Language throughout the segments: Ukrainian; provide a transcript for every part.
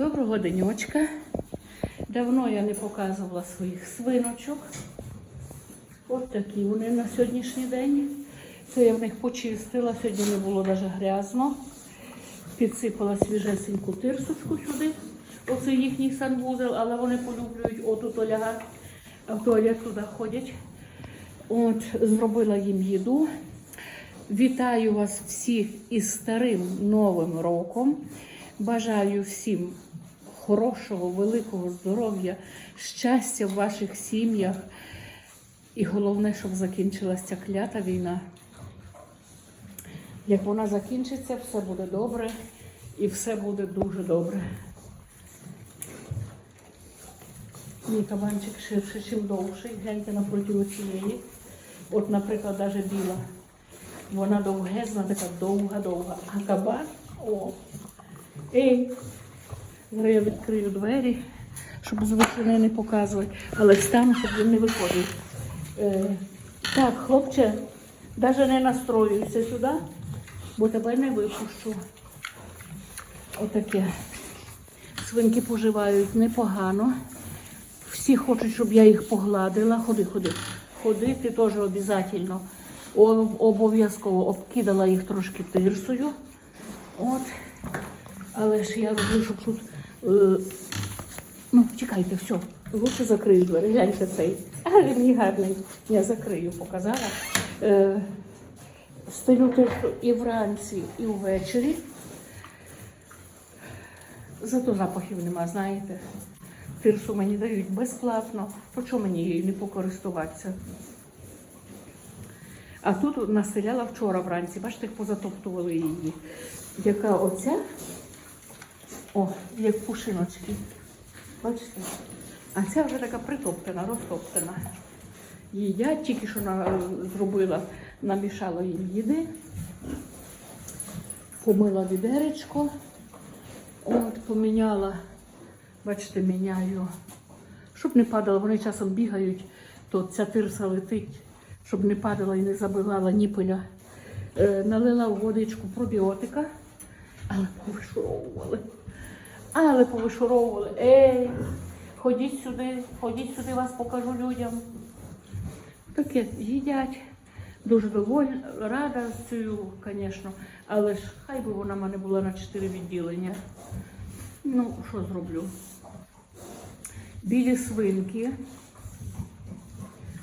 Доброго денечка. Давно я не показувала своїх свиночок. От такі вони на сьогоднішній день. Це я в них почистила, сьогодні не було навіть грязно. Підсипала свіжесеньку тирсочку сюди. Оце їхній санвузел, але вони полюблюють отут лягати, а в туалет туди ходять. От, зробила їм їду. Вітаю вас всіх із старим новим роком. Бажаю всім хорошого, великого здоров'я, щастя в ваших сім'ях. І головне, щоб закінчилася ця клята війна. Як вона закінчиться, все буде добре і все буде дуже добре. Мій кабанчик ширше, чим довший. Гляньте напроти оцієї. От, наприклад, навіть біла. Вона довгезна, така довга-довга. А кабан, о, ей, зараз я відкрию двері, щоб з вишини не показувати, але встану, щоб він не виходив. Е, так, хлопче, навіть не настроюйся сюди, бо тебе не випущу. Отаке. Свинки поживають непогано. Всі хочуть, щоб я їх погладила. Ходи, ходи. Ходити теж обов'язково. Обов'язково обкидала їх трошки тирсою. От. Але ж я роблю, щоб тут. Е, ну, чекайте, все. Лучше закрию двері. Гляньте цей. Але мені гарний. Я закрию, показала. Е, стелю тирсу і вранці, і ввечері. Зато запахів нема, знаєте. Тирсу мені дають безплатно. То чому мені її не покористуватися? А тут населяла вчора вранці, бачите, позатоптували її. Яка оця, о, як пушиночки. Бачите? А ця вже така притоптана, розтоптана. Їдять, тільки що на, зробила, намішала їм їди, помила відеречко, от, поміняла, бачите, міняю, щоб не падало, вони часом бігають, то ця тирса летить, щоб не падала і не забивала ніпеля. Е, налила в водичку пробіотика, але повишуровували. Але повишуровували. Ей, ходіть сюди, ходіть сюди, вас покажу людям. Таке їдять. Дуже довольна, рада цією, звісно, але ж хай би вона в мене була на чотири відділення. Ну, що зроблю? Білі свинки.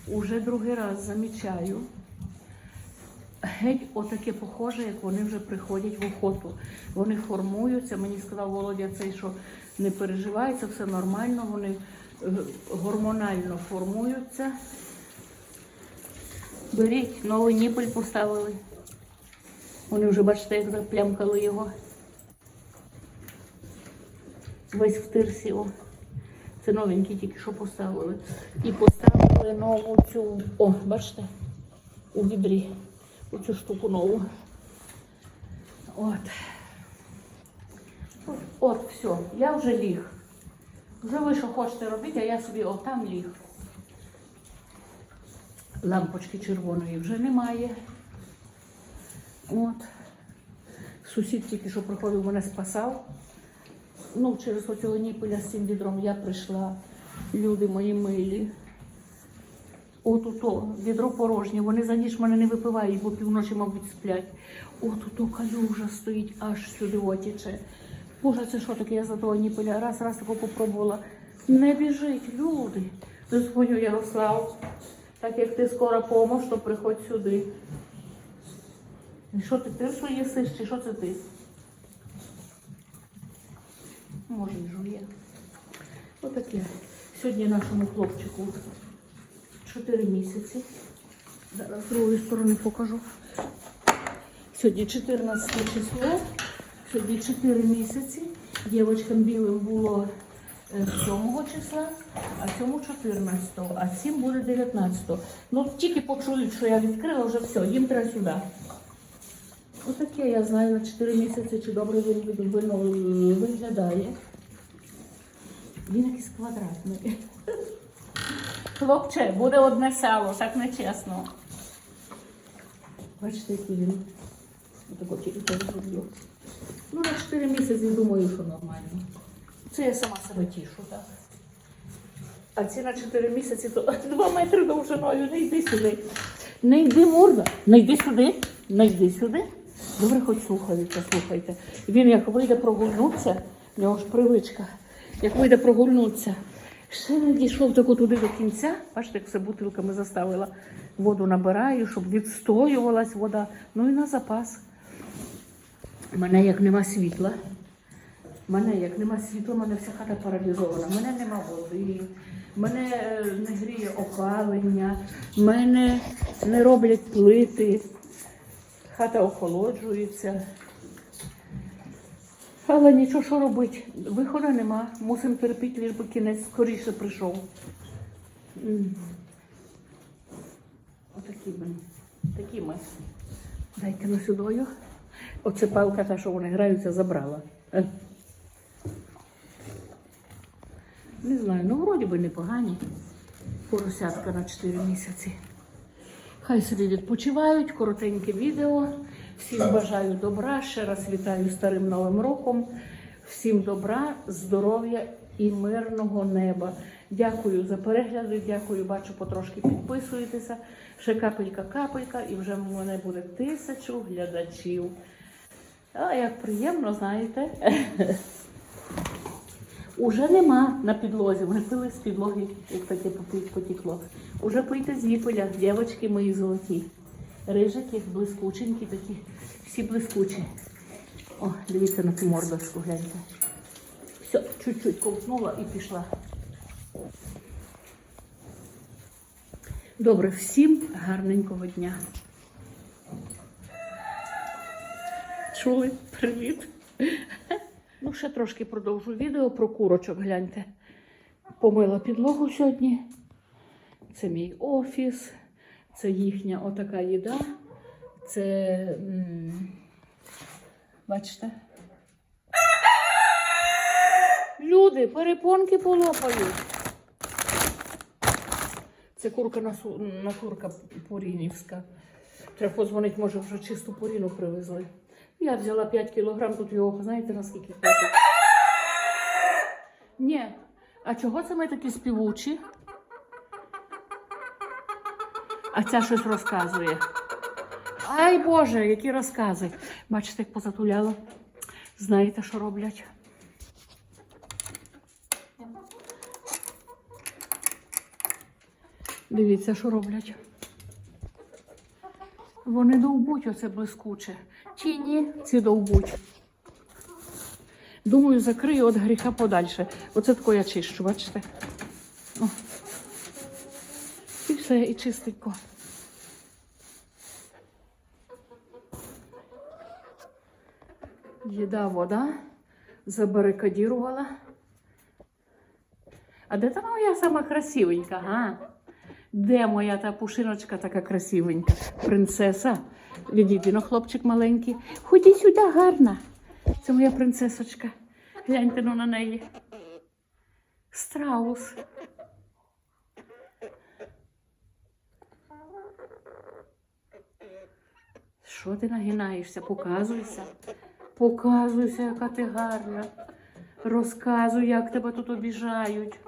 Уже другий раз замічаю. Геть отаке похоже, як вони вже приходять в охоту. Вони формуються. Мені сказав Володя цей, що не переживай, це все нормально, вони е, гормонально формуються. Беріть, новий ніпель поставили. Вони вже, бачите, як заплямкали його. Весь в тирсі. О. Це новенький тільки що поставили. І поставили нову цю, о, бачите, у відрі. Оцю штуку нову. От. От, все, я вже ліг. Вже ви що хочете робити, а я собі отам ліг. Лампочки червоної вже немає. От. Сусід тільки що приходив, мене спасав. Ну, через оцього ніпеля з цим відром я прийшла. Люди мої милі. От ото, відро порожнє, вони за ніч мене не випивають, бо півночі, мабуть, сплять. От ото калюжа стоїть, аж сюди отіче. Боже, це що таке? Я за того ніпеля раз, раз тако попробувала. Не біжить, люди. Дзвоню Ярослав, так як ти скоро помож, то приходь сюди. І що ти тирсу їсиш, чи що це ти? Може, і жує. Отаке. Сьогодні нашому хлопчику 4 місяці. Зараз з другої сторони покажу. Сьогодні 14 число, сьогодні 4 місяці. Дівчатам білим було е, 7 числа, а цьому 14, а цим буде 19. Ну тільки почують, що я відкрила, вже все, їм треба сюди. Отаке я знаю на 4 місяці, чи добре він виглядає. Він якийсь квадратний. Хлопче, буде одне сало, так не чесно. Бачите, який він. Ну, на 4 місяці думаю, що нормально. Це я сама себе тішу, так. А ці на 4 місяці то 2 метри довжиною. Не йди сюди. Не йди, морда. Не йди сюди. Не йди сюди. Добре, хоч слухаються, слухайте. Він як вийде прогульнутися, в нього ж привичка. Як вийде прогульнутися, ще не дійшов тако туди до кінця. Бачите, як все бутилками заставила. Воду набираю, щоб відстоювалась вода. Ну і на запас. У мене як нема світла. Мене як нема світла, в мене вся хата паралізована. Мене нема води, мене е, не гріє опалення, мене не роблять плити, хата охолоджується. Але нічого що робити, виходу нема. Мусимо терпіти, лиш би кінець скоріше прийшов. Отакі ми. Такі ми. Дайте на сюдою. Оце палка, та, що вони граються, забрала. Е. Не знаю, ну вроді би непогані. Поросятка на 4 місяці. Хай собі відпочивають, коротеньке відео. Всім бажаю добра. Ще раз вітаю старим Новим роком. Всім добра, здоров'я і мирного неба. Дякую за перегляди, дякую, бачу, потрошки підписуєтеся. Ще капелька-капелька, і вже в мене буде тисячу глядачів. А як приємно, знаєте. Уже нема на підлозі. Вони пили з підлоги, як таке потекло. Уже пийте з ніпеля, дівчатки мої золоті. Рижики, блискученькі такі, всі блискучі. О, дивіться на цю мордочку, гляньте. Все, чуть-чуть ковтнула і пішла. Добре, всім гарненького дня. Чули? Привіт. Ну, ще трошки продовжу відео про курочок. Гляньте. Помила підлогу сьогодні. Це мій офіс, це їхня отака їда. Це. Бачите? Люди, перепонки полопають. Це курка насу- натурка порінівська. Треба подзвонити, може, вже чисту поріну привезли. Я взяла 5 кілограм, тут його, знаєте, наскільки? Ні. А чого це ми такі співучі? А ця щось розказує. Ай Боже, які розкази. Бачите, як позатуляло. Знаєте, що роблять? Дивіться, що роблять. Вони довбуть оце блискуче. Чи ні? Ці довбуть. Думаю, закрию від гріха подальше. Оце тако я чищу, бачите? О. Все, і чистенько. Їда, вода. Забарикадірувала. А де та моя сама красивенька, га? Де моя та пушиночка така красивенька? Принцеса. Відійди, ну, хлопчик маленький. Ході сюди, гарна. Це моя принцесочка. Гляньте ну, на неї. Страус. Що ти нагинаєшся? Показуйся. Показуйся, яка ти гарна. Розказуй, як тебе тут обіжають.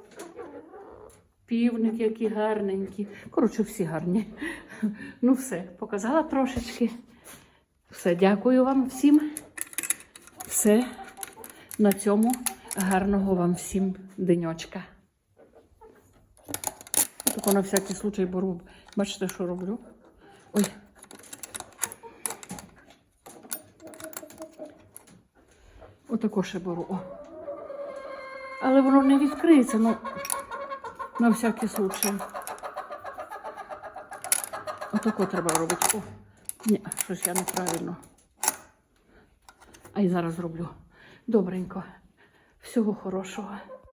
Півник, які гарненькі. Коротше, всі гарні. Ну, все, показала трошечки. Все, дякую вам всім. Все. На цьому гарного вам всім денечка. Тако на всякий случай беру. Бачите, що роблю? Ой. Отако ще беру. О. Але воно не відкриється, ну на всякий случай. Отако треба робити. О, ні, щось я неправильно. А й зараз зроблю. Добренько. Всього хорошого.